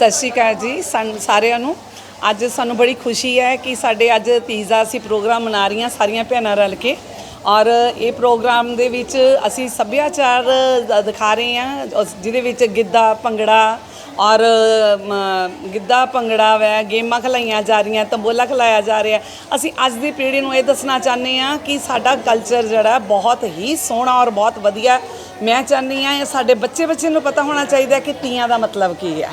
ਸਤਿ ਸ਼੍ਰੀ ਅਕਾਲ ਜੀ। ਸਾਨ ਸਾਰਿਆਂ ਨੂੰ। ਅੱਜ ਸਾਨੂੰ ਬੜੀ ਖੁਸ਼ੀ ਹੈ ਕਿ ਸਾਡੇ ਅੱਜ ਤੀਜਾ ਅਸੀਂ ਪ੍ਰੋਗਰਾਮ ਮਨਾ ਰਹੀਆਂ ਸਾਰੀਆਂ ਭੈਣਾਂ ਰਲ ਕੇ। ਔਰ ਇਹ ਪ੍ਰੋਗਰਾਮ ਦੇ ਵਿੱਚ ਅਸੀਂ ਸੱਭਿਆਚਾਰ ਦ- ਦਿਖਾ ਰਹੇ ਹਾਂ। ਉਸ- ਜਿਹਦੇ ਵਿੱਚ ਗਿੱਧਾ ਭੰਗੜਾ ਔਰ ਮ, ਗਿੱਧਾ ਭੰਗੜਾ ਵੈ ਗੇਮਾਂ ਖਿਲਾਈਆਂ ਜਾ ਰਹੀਆਂ ਤੰਬੋਲਾ ਖਿਲਾਇਆ ਜਾ ਰਿਹਾ। ਅਸੀਂ ਅੱਜ ਦੀ ਪੀੜ੍ਹੀ ਨੂੰ ਇਹ ਦੱਸਣਾ ਚਾਹੁੰਦੇ ਹਾਂ ਕਿ ਸਾਡਾ ਕਲਚਰ ਜਿਹੜਾ ਬਹੁਤ ਹੀ ਸੋਹਣਾ ਔਰ ਬਹੁਤ ਵਧੀਆ। ਮੈਂ ਚਾਹੁੰਦੀ ਹਾਂ ਇਹ ਸਾਡੇ ਬੱਚੇ ਬੱਚੇ ਨੂੰ ਪਤਾ ਹੋਣਾ ਚਾਹੀਦਾ ਕਿ ਤੀਆਂ ਦਾ ਮਤਲਬ ਕੀ ਹੈ।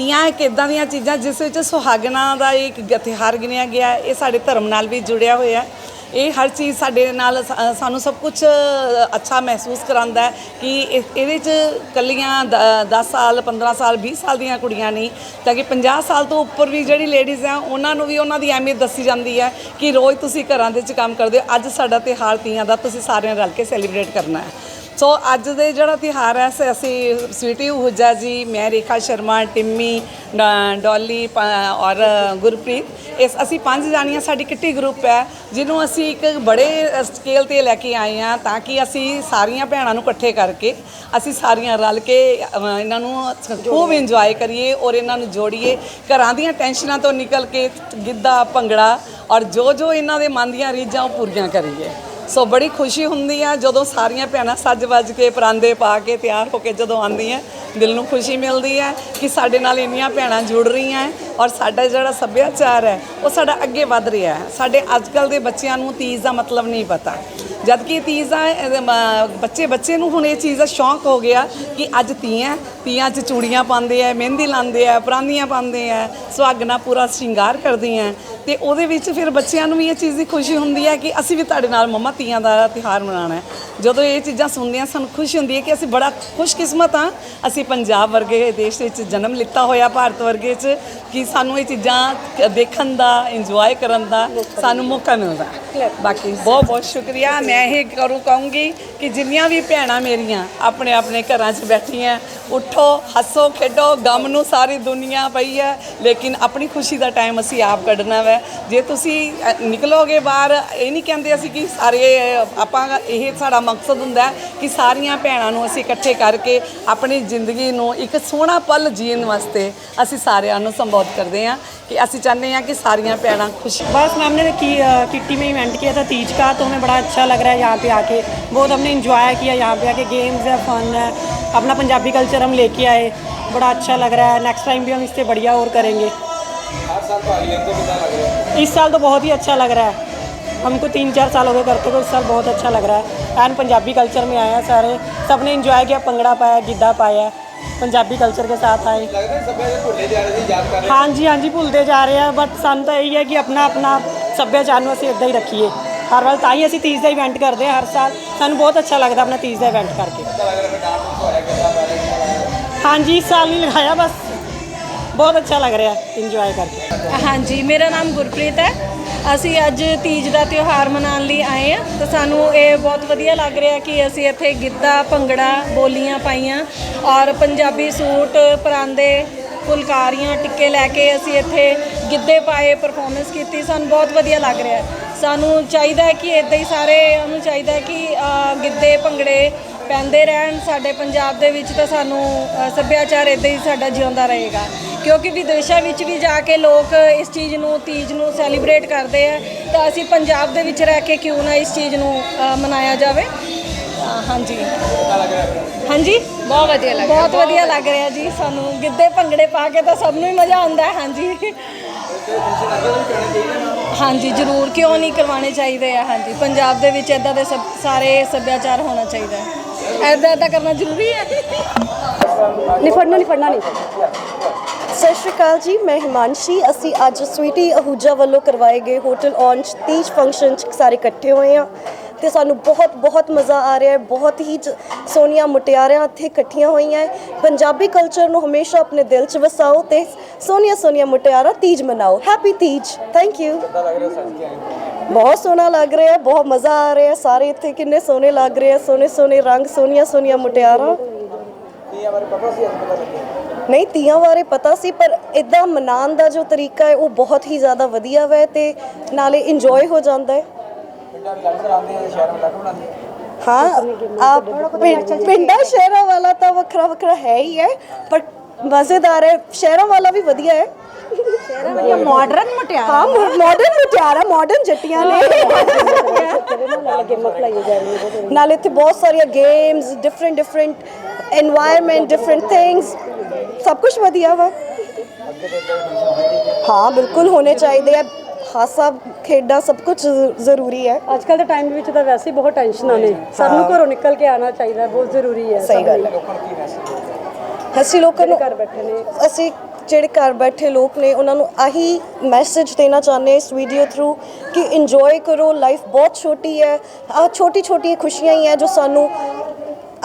ਤੀਆਂ, ਇੱਕ ਇਦਾਂ ਦੀਆਂ ਚੀਜ਼ਾਂ ਜਿਸ ਵਿੱਚ ਸੁਹਾਗਣਾ ਦਾ ਇੱਕ ਗ- ਗਿਣਿਆ ਗਿਆ ਇਹ ਸਾਡੇ ਧਰਮ ਨਾਲ ਵੀ ਜੁੜਿਆ ਹੋਇਆ ਹੈ। ਇਹ ਹਰ ਚੀਜ਼ ਸਾਡੇ ਨਾਲ ਸ- ਸਾਨੂੰ ਸਭ ਕੁਝ ਅੱਛਾ ਮਹਿਸੂਸ ਕਰਾਉਂਦਾ ਹੈ ਕਿ ਇਹ- ਇਹਦੇ ਚ ਕੱਲੀਆਂ 10 ਸਾਲ 15 ਸਾਲ 20 ਸਾਲ ਦੀਆਂ ਕੁੜੀਆਂ ਨਹੀਂ, ਤਾਂ ਕਿ 50 ਸਾਲ ਤੋਂ ਉੱਪਰ ਵੀ ਜਿਹੜੀ ਲੇਡੀਜ਼ ਆ ਉਹਨਾਂ ਨੂੰ ਵੀ ਉਹਨਾਂ ਦੀ ਅਹਿਮੀਅਤ ਦੱਸੀ ਜਾਂਦੀ ਹੈ ਕਿ ਰੋਜ਼ ਤੁਸੀਂ ਘਰਾਂ ਦੇ ਵਿੱਚ ਕੰਮ ਕਰਦੇ ਹੋ, ਅੱਜ ਸਾਡਾ ਤਿਉਹਾਰ ਤੀਆਂ ਦਾ, ਤੁਸੀਂ ਸਾਰਿਆਂ ਰਲ ਕੇ ਸੈਲੀਬ੍ਰੇਟ ਕਰਨਾ ਹੈ। ਸੋ ਅੱਜ ਦੇ ਜਿਹੜਾ ਤਿਉਹਾਰ ਹੈ ਸ- ਅਸੀਂ ਸਵੀਟੀ ਹੁਜਾ ਜੀ ਮੈਂ ਰੇਖਾ ਸ਼ਰਮਾ ਟਿੰਮੀ ਡ- ਡੋਲੀ ਪ- ਔਰ ਗੁਰਪ੍ਰੀਤ ਇਸ ਅਸੀਂ ਪੰਜ ਜਾਣੀਆਂ ਸਾਡੀ ਕਿੱਟੀ ਗਰੁੱਪ ਹੈ ਜਿਹਨੂੰ ਅਸੀਂ ਇੱਕ ਬੜੇ ਸਕੇਲ ਤੇ ਲੈ ਕੇ ਆਏ ਹਾਂ ਤਾਂ ਕਿ ਅਸੀਂ ਸਾਰੀਆਂ ਭੈਣਾਂ ਨੂੰ ਇਕੱਠੇ ਕਰਕੇ ਅਸੀਂ ਸਾਰੀਆਂ ਰਲ ਕੇ ਅ, ਇਹਨਾਂ ਨੂੰ ਖੂਬ ਇੰਜੋਏ ਕਰੀਏ ਔਰ ਇਹਨਾਂ ਨੂੰ ਜੋੜੀਏ। ਘਰਾਂ ਦੀਆਂ ਟੈਨਸ਼ਨਾਂ ਤੋਂ ਨਿਕਲ ਕੇ ਗਿੱਧਾ ਭੰਗੜਾ ਔਰ ਜੋ ਜੋ ਇਹਨਾਂ ਦੇ ਮਨ ਦੀਆਂ ਰੀਝਾਂ ਉਹ ਪੂਰੀਆਂ ਕਰੀਏ। ਸੋ ਬੜੀ ਖੁਸ਼ੀ ਹੁੰਦੀ ਆ ਜਦੋਂ ਸਾਰੀਆਂ ਭੈਣਾਂ ਸੱਜ ਵੱਜ ਕੇ ਪਰਾਂਦੇ ਪਾ ਕੇ ਤਿਆਰ ਹੋ ਕੇ ਜਦੋਂ ਆਉਂਦੀਆਂ, ਦਿਲ ਨੂੰ ਖੁਸ਼ੀ ਮਿਲਦੀ ਹੈ ਕਿ ਸਾਡੇ ਨਾਲ ਇੰਨੀਆਂ ਭੈਣਾਂ ਜੁੜ ਰਹੀਆਂ ਔਰ ਸਾਡਾ ਜਿਹੜਾ ਸੱਭਿਆਚਾਰ ਹੈ ਉਹ ਸਾਡਾ ਅੱਗੇ ਵੱਧ ਰਿਹਾ ਹੈ ਸਾਡੇ ਅੱਜਕੱਲ ਦੇ ਬੱਚਿਆਂ ਨੂੰ ਤੀਜ ਦਾ ਮਤਲਬ ਨਹੀਂ ਪਤਾ। ਜਦ ਕਿ ਤੀਜ ਬੱਚੇ ਬੱਚੇ ਨੂੰ ਹੁਣ ਇਹ ਚੀਜ਼ ਦਾ ਸ਼ੌਂਕ ਹੋ ਗਿਆ ਕਿ ਅੱਜ ਤੀਆਂ ਤੀਆਂ 'ਚ ਚੂੜੀਆਂ ਪਾਉਂਦੇ ਆ ਮਹਿੰਦੀ ਲਾਉਂਦੇ ਆ ਪਰਾਂਦੀਆਂ ਪਾਉਂਦੇ ਆ ਸੁਹਾਗਣਾ ਪੂਰਾ ਸ਼ਿੰਗਾਰ ਕਰਦੀਆਂ ਤੇ ਉਹਦੇ ਵਿੱਚ ਫਿਰ ਬੱਚਿਆਂ ਨੂੰ ਵੀ ਇਹ ਚੀਜ਼ ਦੀ ਖੁਸ਼ੀ ਹੁੰਦੀ ਹੈ ਕਿ ਅਸੀਂ ਵੀ ਤੁਹਾਡੇ ਨਾਲ ਮੰਮਾ ਤੀਆਂ ਦਾ ਤਿਉਹਾਰ ਮਨਾਉਣਾ ਹੈ। ਜਦੋਂ ਇਹ ਚੀਜ਼ਾਂ ਸੁਣਦੇ ਹਾਂ ਸਾਨੂੰ ਖੁਸ਼ੀ ਹੁੰਦੀ ਹੈ ਕਿ ਅਸੀਂ ਬੜਾ ਖੁਸ਼ਕਿਸਮਤ ਹਾਂ। ਅਸੀਂ ਪੰਜਾਬ ਵਰਗੇ ਦੇਸ਼ ਵਿੱਚ ਜਨਮ ਲਿੱਤਾ ਹੋਇਆ ਭਾਰਤ ਵਰਗੇ 'ਚ ਕਿ ਸਾਨੂੰ ਇਹ ਚੀਜ਼ਾਂ ਦੇਖਣ ਦਾ ਇੰਜੋਏ ਕਰਨ ਦਾ ਸਾਨੂੰ ਮੌਕਾ ਮਿਲਦਾ। ਬਾਕੀ ਬਹੁਤ ਬਹੁਤ ਸ਼ੁਕਰੀਆ। ਮੈਂ ਇਹ ਕਰੂ ਕਹੂੰਗੀ ਕਿ ਜਿੰਨੀਆਂ ਵੀ ਭੈਣਾਂ ਮੇਰੀਆਂ ਆਪਣੇ ਆਪਣੇ ਘਰਾਂ 'ਚ ਬੈਠੀਆਂ ਉੱਠੋ ਹੱਸੋ ਖੇਡੋ ਗਮ ਨੂੰ ਸਾਰੀ ਦੁਨੀਆ ਪਈ ਹੈ ਲੇਕਿਨ ਆਪਣੀ ਖੁਸ਼ੀ ਦਾ ਟਾਈਮ ਅਸੀਂ ਆਪ ਕੱਢਣਾ ਵੈ ਜੇ ਤੁਸੀਂ ਅ, ਨਿਕਲੋਗੇ ਬਾਹਰ ਇਹ ਨਹੀਂ ਕਹਿੰਦੇ ਅਸੀਂ ਕਿ ਸਾਰੇ ਅ, ਆਪਾਂ ਇਹ ਸਾਡਾ ਮਕਸਦ ਹੁੰਦਾ ਹੈ ਕਿ ਸਾਰੀਆਂ ਭੈਣਾਂ ਨੂੰ ਅਸੀਂ ਇਕੱਠੇ ਕਰਕੇ ਆਪਣੀ ਜ਼ਿੰਦਗੀ ਨੂੰ ਇੱਕ ਸੋਹਣਾ ਪਲ ਜੀਣ ਵਾਸਤੇ ਅਸੀਂ ਸਾਰਿਆਂ ਨੂੰ ਸੰਬੋਧ ਕਰਦੇ ਹਾਂ ਕਿ ਅਸੀਂ ਚਾਹੁੰਦੇ ਹਾਂ ਕਿ ਸਾਰੀਆਂ ਭੈਣਾਂ ਖੁਸ਼ बस मैम ने की किट्टी में इवेंट किया था तीज का तो हमें बड़ा अच्छा लग लग रहा है यहाँ पे आके। बहुत हमने इंजॉय किया यहाँ पे आके। गेम्स है फन है। अपना पंजाबी कल्चर हम लेके आए। बड़ा अच्छा लग रहा है। नेक्स्ट टाइम भी हम इससे बढ़िया और करेंगे। इस साल तो बहुत ही अच्छा लग रहा है। हमको तीन चार साल हो गए करते हुए इस साल बहुत अच्छा लग रहा है। एंड पंजाबी कल्चर में आया सारे। सबने इन्जॉय किया। पंगड़ा पाया गिद्धा पाया। पंजाबी कल्चर के साथ आए। हाँ जी हाँ जी भूलते जा रहे हैं। बट सन तो यही है कि अपना अपना सभ्याचार में असं इदा ही रखिए ਹਰ ਵਾਰ ਤਾਂ ਹੀ ਅਸੀਂ ਤੀਜ ਦਾ ਇਵੈਂਟ ਕਰਦੇ ਹਾਂ ਹਰ ਸਾਲ। ਸਾਨੂੰ ਬਹੁਤ ਅੱਛਾ ਲੱਗਦਾ ਆਪਣਾ ਤੀਜ ਦਾ ਇਵੈਂਟ ਕਰਕੇ। ਹਾਂਜੀ, ਇਸ ਸਾਲ ਨਹੀਂ ਲਗਾਇਆ, ਬਸ। ਬਹੁਤ ਅੱਛਾ ਲੱਗ ਰਿਹਾ ਇੰਜੋਏ ਕਰਕੇ। ਹਾਂਜੀ, ਮੇਰਾ ਨਾਮ ਗੁਰਪ੍ਰੀਤ ਹੈ। ਅਸੀਂ ਅੱਜ ਤੀਜ ਦਾ ਤਿਉਹਾਰ ਮਨਾਉਣ ਲਈ ਆਏ ਹਾਂ। ਤਾਂ ਸਾਨੂੰ ਇਹ ਬਹੁਤ ਵਧੀਆ ਲੱਗ ਰਿਹਾ ਕਿ ਅਸੀਂ ਇੱਥੇ ਗਿੱਧਾ, ਭੰਗੜਾ, ਬੋਲੀਆਂ ਪਾਈਆਂ ਔਰ ਪੰਜਾਬੀ ਸੂਟ, ਪਰਾਂਦੇ, ਫੁਲਕਾਰੀਆਂ, ਟਿੱਕੇ ਲੈ ਕੇ ਅਸੀਂ ਇੱਥੇ ਗਿੱਧੇ ਪਾਏ ਪਰਫਾਰਮੈਂਸ ਕੀਤੀ। ਸਾਨੂੰ ਬਹੁਤ ਵਧੀਆ ਲੱਗ ਰਿਹਾ। ਸਾਨੂੰ ਚਾਹੀਦਾ ਹੈ ਕਿ ਇਦਾਂ ਹੀ ਸਾਰੇ ਨੂੰ ਚਾਹੀਦਾ ਹੈ ਕਿ ਗਿੱਧੇ ਭੰਗੜੇ ਪੈਂਦੇ ਰਹਿਣ। ਸਾਡੇ ਪੰਜਾਬ ਦੇ ਵਿੱਚ ਤਾਂ ਸਾਨੂੰ ਸੱਭਿਆਚਾਰ ਇਦਾਂ ਹੀ ਸਾਡਾ ਜਿਉਂਦਾ ਰਹੇਗਾ। ਕਿਉਂਕਿ ਵਿਦੇਸ਼ਾਂ ਵਿੱਚ ਵੀ ਜਾ ਕੇ ਲੋਕ ਇਸ ਚੀਜ਼ ਨੂੰ ਤੀਜ ਨੂੰ ਸੈਲੀਬ੍ਰੇਟ ਕਰਦੇ ਆ ਤਾਂ ਅਸੀਂ ਪੰਜਾਬ ਦੇ ਵਿੱਚ ਰਹਿ ਕੇ ਕਿਉਂ ਨਾ ਇਸ ਚੀਜ਼ ਨੂੰ ਮਨਾਇਆ ਜਾਵੇ। ਹਾਂਜੀ। ਹਾਂਜੀ? ਬਹੁਤ ਵਧੀਆ ਲੱਗ ਬਹੁਤ ਵਧੀਆ। ਲੱਗ ਰਿਹਾ ਜੀ ਸਾਨੂੰ। ਗਿੱਧੇ ਭੰਗੜੇ ਪਾ ਕੇ ਤਾਂ ਸਭ ਨੂੰ ਹੀ ਮਜ਼ਾ ਆਉਂਦਾ ਹੈ ਹਾਂਜੀ। ਹਾਂਜੀ ਜ਼ਰੂਰ ਕਿਉਂ ਨਹੀਂ ਕਰਵਾਉਣੇ ਚਾਹੀਦੇ ਆ ਹਾਂਜੀ। ਪੰਜਾਬ ਦੇ ਵਿੱਚ ਇਦਾਂ ਦੇ ਸਭ ਸਾਰੇ ਸੱਭਿਆਚਾਰ ਹੋਣਾ ਚਾਹੀਦਾ ਹੈ। ਇਦਾਂ ਇਦਾਂ ਕਰਨਾ ਜ਼ਰੂਰੀ ਹੈ। ਨਹੀਂ ਫੜਨਾ ਨਹੀਂ ਫੜਨਾ ਨਹੀਂ। ਸਤਿ ਸ਼੍ਰੀ ਅਕਾਲ ਜੀ ਮੈਂ ਹਿਮਾਂਸ਼ੀ। ਅਸੀਂ ਅੱਜ ਸਵੀਟੀ ਅਹੂਜਾ ਵੱਲੋਂ ਕਰਵਾਏ ਗਏ ਹੋਟਲ ਔਂਚ ਤੀਜ ਫੰਕਸ਼ਨ 'ਚ ਸਾਰੇ ਇਕੱਠੇ ਹੋਏ ਆ ਤੇ ਸਾਨੂੰ ਬਹੁਤ ਬਹੁਤ ਮਜ਼ਾ ਆ ਰਿਹਾ ਹੈ ਬਹੁਤ ਹੀ ਸੋਹਣੀਆਂ ਮੁਟਿਆਰਾਂ ਇੱਥੇ ਇਕੱਠੀਆਂ ਹੋਈਆਂ ਹੈ। ਪੰਜਾਬੀ ਕਲਚਰ ਨੂੰ ਹਮੇਸ਼ਾ ਆਪਣੇ ਦਿਲ 'ਚ ਵਸਾਓ ਤੇ ਸੋਹਣੀਆਂ ਸੋਹਣੀਆਂ ਮੁਟਿਆਰਾਂ ਤੀਜ ਮਨਾਓ। ਹੈਪੀ ਤੀਜ। ਥੈਂਕ ਯੂ ਬਹੁਤ ਸੋਹਣਾ ਲੱਗ ਰਿਹਾ ਹੈ ਬਹੁਤ ਮਜ਼ਾ ਆ ਰਿਹਾ ਹੈ। ਸਾਰੇ ਇੱਥੇ ਕਿੰਨੇ ਸੋਹਣੇ ਲੱਗ ਰਹੇ ਆ ਸੋਹਣੇ ਸੋਹਣੇ ਰੰਗ ਸੋਹਣੀਆਂ ਸੋਹਣੀਆਂ ਮੁਟਿਆਰਾਂ। ਨਹੀਂ ਤੀਆਂ ਬਾਰੇ ਪਤਾ ਸੀ ਪਰ ਇਦਾਂ ਮਨਾਉਣ ਦਾ ਜੋ ਤਰੀਕਾ ਹੈ ਉਹ ਬਹੁਤ ਹੀ ਜ਼ਿਆਦਾ ਵਧੀਆ ਵੈ ਤੇ ਨਾਲੇ ਇੰਜੋਏ ਹੋ ਜਾਂਦਾ ਹੈ। ਹਾਂ ਆਪ ਪਿੰਡਾ ਸ਼ਹਿਰਾਂ ਵਾਲਾ ਤਾਂ ਵੱਖਰਾ ਵੱਖਰਾ ਹੈ ਹੀ ਹੈ ਪਰ ਮਜ਼ੇਦਾਰ ਹੈ। ਸ਼ਹਿਰਾਂ ਵਾਲਾ ਵੀ ਵਧੀਆ ਹੈ। ਸ਼ਹਿਰਾਂ ਵਾਲਾ ਨਾਲ ਇੱਥੇ ਬਹੁਤ ਸਾਰੀਆਂ games different different environment different things ਸਭ ਕੁਝ ਵਧੀਆ ਵਾ। ਹਾਂ ਬਿਲਕੁਲ ਹੋਣੇ ਚਾਹੀਦੇ ਆ। ਹਾਸਾ ਖੇਡਾਂ ਸਭ ਕੁਝ ਜ਼ਰੂਰੀ ਹੈ। ਅੱਜ ਕੱਲ ਦੇ ਟਾਈਮ ਵਿੱਚ ਤਾਂ ਵੈਸੇ ਹੀ ਬਹੁਤ ਟੈਨਸ਼ਨਾਂ ਨੇ। ਸਭ ਨੂੰ ਘਰੋਂ ਨਿਕਲ ਕੇ ਆਉਣਾ ਚਾਹੀਦਾ ਬਹੁਤ ਜ਼ਰੂਰੀ ਹੈ। ਸਹੀ ਗੱਲ ਹੈ। ਅਸੀਂ ਲੋਕਾਂ ਨੂੰ ਘਰ ਬੈਠੇ ਨੇ। ਅਸੀਂ ਜਿਹੜੇ ਘਰ ਬੈਠੇ ਲੋਕ ਨੇ ਉਹਨਾਂ ਨੂੰ ਆਹੀ ਮੈਸੇਜ ਦੇਣਾ ਚਾਹੁੰਦੇ ਹਾਂ ਇਸ ਵੀਡੀਓ ਥਰੂ ਕਿ ਇੰਜੋਏ ਕਰੋ ਲਾਈਫ ਬਹੁਤ ਛੋਟੀ ਹੈ। ਆ ਛੋਟੀ ਛੋਟੀ ਖੁਸ਼ੀਆਂ ਹੀ ਹੈ ਜੋ ਸਾਨੂੰ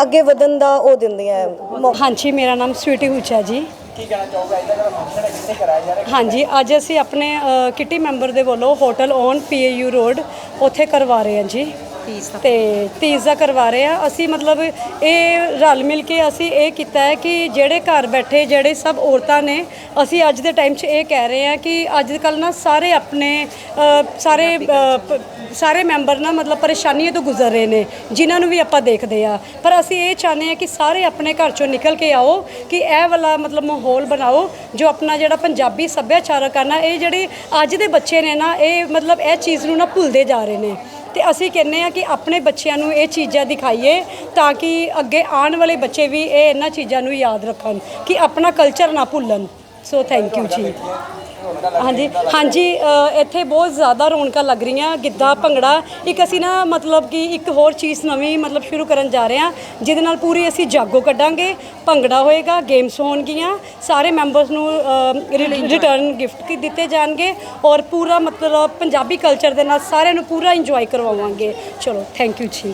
ਅੱਗੇ ਵਧਣ ਦਾ ਉਹ ਦਿੰਦੀਆਂ ਹੈ। ਮੌਕਾ। ਹਾਂਜੀ ਮੇਰਾ ਨਾਮ ਸਵੀਟੀ ਹੁਚਾ ਜੀ। ਹਾਂਜੀ ਅੱਜ ਅਸੀਂ ਆਪਣੇ ਅ, ਕਿੱਟੀ ਮੈਂਬਰ ਦੇ ਵੱਲੋਂ ਹੋਟਲ ਔਨ ਪੀਏਯੂ ਰੋਡ ਉੱਥੇ ਕਰਵਾ ਰਹੇ ਹਾਂ ਜੀ। ਤੇ ਤੀਜ ਦਾ ਕਰਵਾ ਰਹੇ ਆ। ਅਸੀਂ ਮਤਲਬ ਇਹ ਰਲ ਮਿਲ ਕੇ ਅਸੀਂ ਇਹ ਕੀਤਾ ਹੈ ਕਿ ਜਿਹੜੇ ਘਰ ਬੈਠੇ ਜਿਹੜੇ ਸਭ ਔਰਤਾਂ ਨੇ ਅਸੀਂ ਅੱਜ ਦੇ ਟਾਈਮ 'ਚ ਇਹ ਕਹਿ ਰਹੇ ਹਾਂ ਕਿ ਅੱਜ ਕੱਲ ਨਾ ਸਾਰੇ ਆਪਣੇ ਅ, ਸਾਰੇ ਅ, ਪ- ਸਾਰੇ ਮੈਂਬਰ ਨਾ ਮਤਲਬ ਪਰੇਸ਼ਾਨੀਆਂ ਤੋਂ ਗੁਜ਼ਰ ਰਹੇ ਨੇ ਜਿਨ੍ਹਾਂ ਨੂੰ ਵੀ ਆਪਾਂ ਦੇਖਦੇ ਆ। ਪਰ ਅਸੀਂ ਇਹ ਚਾਹੁੰਦੇ ਆ ਕਿ ਸਾਰੇ ਆਪਣੇ ਘਰ ਚੋਂ ਨਿਕਲ ਕੇ ਆਓ ਕਿ ਇਹ ਵਾਲਾ ਮਤਲਬ ਮਾਹੌਲ ਬਣਾਓ ਜੋ ਆਪਣਾ ਜਿਹੜਾ ਪੰਜਾਬੀ ਸੱਭਿਆਚਾਰਕ ਆ ਨਾ ਇਹ ਜਿਹੜੇ ਅੱਜ ਦੇ ਬੱਚੇ ਨੇ ਨਾ ਇਹ ਮਤਲਬ ਇਹ ਚੀਜ਼ ਨੂੰ ਨਾ ਭੁੱਲਦੇ ਜਾ ਰਹੇ ਨੇ। ਤੇ ਅਸੀਂ ਕਹਿੰਦੇ ਆ ਕਿ ਆਪਣੇ ਬੱਚਿਆਂ ਨੂੰ ਇਹ ਚੀਜ਼ਾਂ ਦਿਖਾਈਏ ਤਾਂ ਕਿ ਅੱਗੇ ਆਉਣ ਵਾਲੇ ਬੱਚੇ ਵੀ ਇਹ ਇਹਨਾਂ ਚੀਜ਼ਾਂ ਨੂੰ ਯਾਦ ਰੱਖਣ ਕਿ ਆਪਣਾ ਕਲਚਰ ਨਾ ਭੁੱਲਣ। ਸੋ ਥੈਂਕ ਯੂ ਜੀ। ਹਾਂਜੀ ਹਾਂਜੀ ਇੱਥੇ ਬਹੁਤ ਜ਼ਿਆਦਾ ਰੌਣਕਾਂ ਲੱਗ ਰਹੀਆਂ, ਗਿੱਧਾ, ਭੰਗੜਾ। ਇੱਕ ਅਸੀਂ ਨਾ ਮਤਲਬ ਕਿ ਇੱਕ ਹੋਰ ਚੀਜ਼ ਨਵੀਂ ਮਤਲਬ ਸ਼ੁਰੂ ਕਰਨ ਜਾ ਰਹੇ ਹਾਂ, ਜਿਹਦੇ ਨਾਲ ਪੂਰੀ ਅਸੀਂ ਜਾਗੋ ਕੱਢਾਂਗੇ, ਭੰਗੜਾ ਹੋਏਗਾ, ਗੇਮਸ ਹੋਣਗੀਆਂ, ਸਾਰੇ ਮੈਂਬਰਸ ਨੂੰ ਰਿਟਰਨ ਗਿਫਟ ਦਿੱਤੇ ਜਾਣਗੇ ਔਰ ਪੂਰਾ ਮਤਲਬ ਪੰਜਾਬੀ ਕਲਚਰ ਦੇ ਨਾਲ ਸਾਰਿਆਂ ਨੂੰ ਪੂਰਾ ਇੰਜੋਏ ਕਰਵਾਵਾਂਗੇ। ਚਲੋ ਥੈਂਕ ਯੂ ਜੀ।